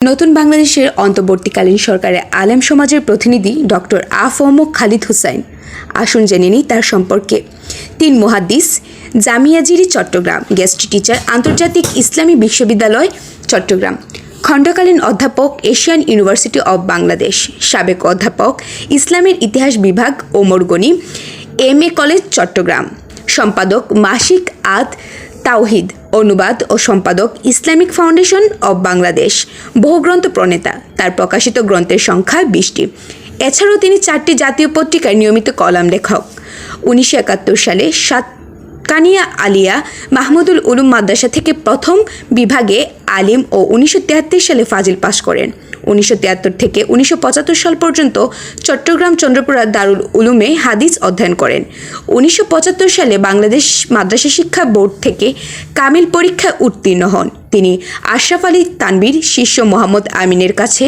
নতুন বাংলাদেশের অন্তর্বর্তীকালীন সরকারের আলেম সমাজের প্রতিনিধি ডক্টর আফম খালিদ হুসাইন। আসুন জেনে নিই তার সম্পর্কে। তিন মুহাদ্দিস জামিয়াজিরি চট্টগ্রাম। গেস্ট টিচার, আন্তর্জাতিক ইসলামী বিশ্ববিদ্যালয়, চট্টগ্রাম। খণ্ডকালীন অধ্যাপক, এশিয়ান ইউনিভার্সিটি অব বাংলাদেশ। সাবেক অধ্যাপক, ইসলামের ইতিহাস বিভাগ, Omar Gani. M A college, Chittagong. সম্পাদক মাসিক আদ তাওহিদ। অনুবাদ ও সম্পাদক ইসলামিক ফাউন্ডেশন অব বাংলাদেশ বহু গ্রন্থ প্রণেতা। তার প্রকাশিত গ্রন্থের সংখ্যা বিশটি। এছাড়াও তিনি চারটি জাতীয় পত্রিকার নিয়মিত কলাম লেখক। উনিশশো একাত্তর সালে সাতকানিয়া আলিয়া মাহমুদুল উলুম মাদ্রাসা থেকে প্রথম বিভাগে আলিম ও উনিশশো তিয়াত্তর সালে ফাজিল পাশ করেন। উনিশশো তিয়াত্তর থেকে উনিশশো পঁচাত্তর সাল পর্যন্ত চট্টগ্রাম চন্দ্রপুরা দারুল উলুমে হাদিস অধ্যয়ন করেন। উনিশশো পঁচাত্তর সালে বাংলাদেশ মাদ্রাসা শিক্ষা বোর্ড থেকে কামিল পরীক্ষায় উত্তীর্ণ হন। তিনি আশরাফ আলী তানবীর শিষ্য মোহাম্মদ আমিনের কাছে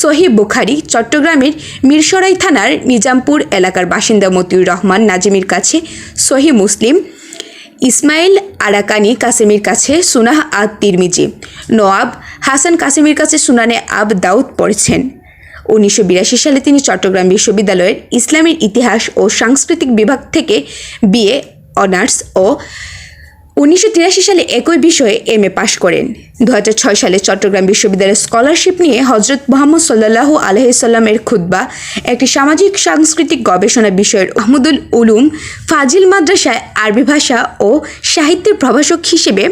সহি বুখারি চট্টগ্রামের মিরসরাই থানার নিজামপুর এলাকার বাসিন্দা মতিউর রহমান নাজিমের কাছে সহি মুসলিম ইসমাইল আরাকানি কাসেমির কাছে সুনাহ আদ তিরমিজি নওয়াব হাসান কাসেমির কাছে সুনানে আব দাউদ পড়েছেন। উনিশশো বিরাশি সালে তিনি চট্টগ্রাম বিশ্ববিদ্যালয়ের ইসলামের ইতিহাস ও সাংস্কৃতিক বিভাগ থেকে বিএ অনার্স ও উনিশশো তিরাশি সালে একই বিষয়ে এম এ পাশ করেন। দু সালে চট্টগ্রাম বিশ্ববিদ্যালয়ের স্কলারশিপ নিয়ে হজরত মোহাম্মদ সাল্লাহ আলহিসাল্লামের খুদ্া একটি সামাজিক, সাংস্কৃতিক গবেষণা বিষয়ের আহমদুল উলুম, ফাজিল মাদ্রাসায় আরবি ভাষা ও সাহিত্যের প্রভাষক হিসেবে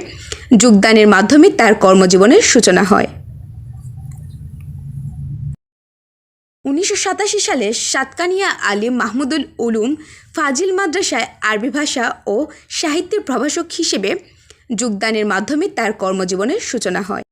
যোগদানের মাধ্যমে তার কর্মজীবনের সূচনা হয়। উনিশশো সাতাশি সালে সাতকানিয়া আলী মাহমুদুল উলুম ফাজিল মাদ্রাসায় আরবি ভাষা ও সাহিত্যের প্রভাষক হিসেবে যোগদানের মাধ্যমে তার কর্মজীবনের সূচনা হয়।